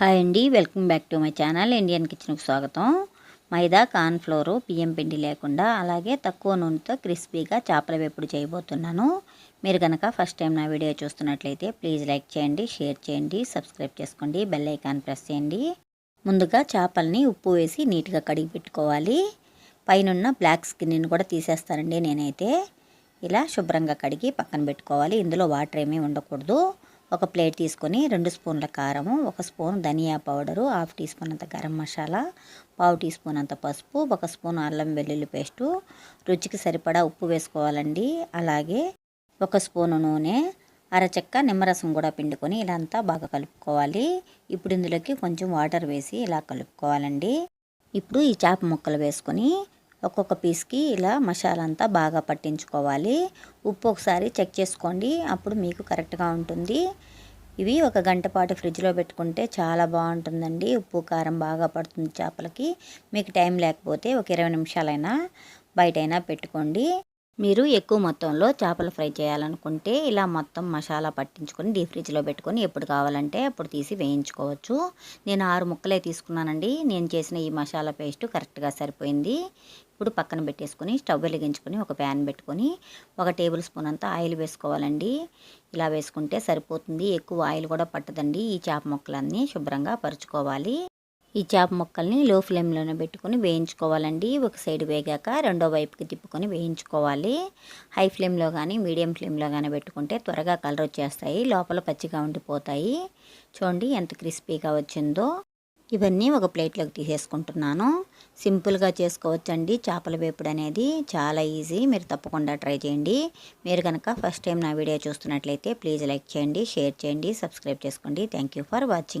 Hi అండి welcome back to my channel Indian కిచెన్కి స్వాగతం. మైదా కార్న్ ఫ్లోరు బియ్యం పిండి లేకుండా అలాగే తక్కువ నూనెతో క్రిస్పీగా చేపల వేపుడు చేయబోతున్నాను. మీరు కనుక ఫస్ట్ టైం నా వీడియో చూస్తున్నట్లయితే ప్లీజ్ లైక్ చేయండి షేర్ చేయండి సబ్స్క్రైబ్ చేసుకోండి బెల్ ఐకాన్ ప్రెస్ చేయండి. ముందుగా చేపల్ని ఉప్పు వేసి నీట్గా కడిగి పెట్టుకోవాలి. పైనున్న బ్లాక్ స్కిన్ని కూడా తీసేస్తానండి నేనైతే. ఇలా శుభ్రంగా కడిగి పక్కన పెట్టుకోవాలి. ఇందులో వాటర్ ఏమీ ఉండకూడదు. ఒక ప్లేట్ తీసుకొని రెండు స్పూన్ల కారము ఒక స్పూన్ ధనియా పౌడరు హాఫ్ టీ స్పూన్ అంత గరం మసాలా పావు టీ స్పూన్ అంత పసుపు ఒక స్పూన్ అల్లం వెల్లుల్లి పేస్టు. రుచికి సరిపడా ఉప్పు వేసుకోవాలండి. అలాగే ఒక స్పూను నూనె అరచెక్క నిమ్మరసం కూడా పిండుకొని ఇలా అంతా బాగా కలుపుకోవాలి. ఇప్పుడు ఇందులోకి కొంచెం వాటర్ వేసి ఇలా కలుపుకోవాలండి. ఇప్పుడు ఈ చేప ముక్కలు వేసుకొని ఒక్కొక్క పీస్కి ఇలా మసాలా అంతా బాగా పట్టించుకోవాలి. ఉప్పు ఒకసారి చెక్ చేసుకోండి. అప్పుడు మీకు కరెక్ట్గా ఉంటుంది. ఇవి ఒక గంట పాటు ఫ్రిడ్జ్లో పెట్టుకుంటే చాలా బాగుంటుందండి. ఉప్పు కారం బాగా పడుతుంది చేపలకి. మీకు టైం లేకపోతే ఒక ఇరవై నిమిషాలైనా బయటైనా పెట్టుకోండి. మీరు ఎక్కువ మొత్తంలో చేపలు ఫ్రై చేయాలనుకుంటే ఇలా మొత్తం మసాలా పట్టించుకొని డీప్ ఫ్రిడ్జ్లో పెట్టుకొని ఎప్పుడు కావాలంటే అప్పుడు తీసి వేయించుకోవచ్చు. నేను ఆరు ముక్కలే తీసుకున్నానండి. నేను చేసిన ఈ మసాలా పేస్ట్ కరెక్ట్గా సరిపోయింది. ఇప్పుడు పక్కన పెట్టేసుకొని స్టవ్ వెలిగించుకొని ఒక ప్యాన్ పెట్టుకొని ఒక టేబుల్ స్పూన్ అంతా ఆయిల్ వేసుకోవాలండి. ఇలా వేసుకుంటే సరిపోతుంది. ఎక్కువ ఆయిల్ కూడా పట్టదండి. ఈ చేప ముక్కలన్నీ శుభ్రంగా పరుచుకోవాలి. ఈ చేప ముక్కల్ని లో ఫ్లేమ్లోనే పెట్టుకొని వేయించుకోవాలండి. ఒక సైడ్ వేగాక రెండో వైపుకి తిప్పుకొని వేయించుకోవాలి. హై ఫ్లేమ్లో కానీ మీడియం ఫ్లేమ్లో కానీ పెట్టుకుంటే త్వరగా కలర్ వచ్చేస్తాయి. లోపల పచ్చిగా ఉండిపోతాయి. చూడండి ఎంత క్రిస్పీగా వచ్చిందో. ఇవన్నీ ఒక ప్లేట్లోకి తీసేసుకుంటున్నాను. సింపుల్గా చేసుకోవచ్చండి. చేపల వేపుడు అనేది చాలా ఈజీ. మీరు తప్పకుండా ట్రై చేయండి. మీరు కనుక ఫస్ట్ టైం నా వీడియో చూస్తున్నట్లయితే ప్లీజ్ లైక్ చేయండి షేర్ చేయండి సబ్స్క్రైబ్ చేసుకోండి. Thank for watching.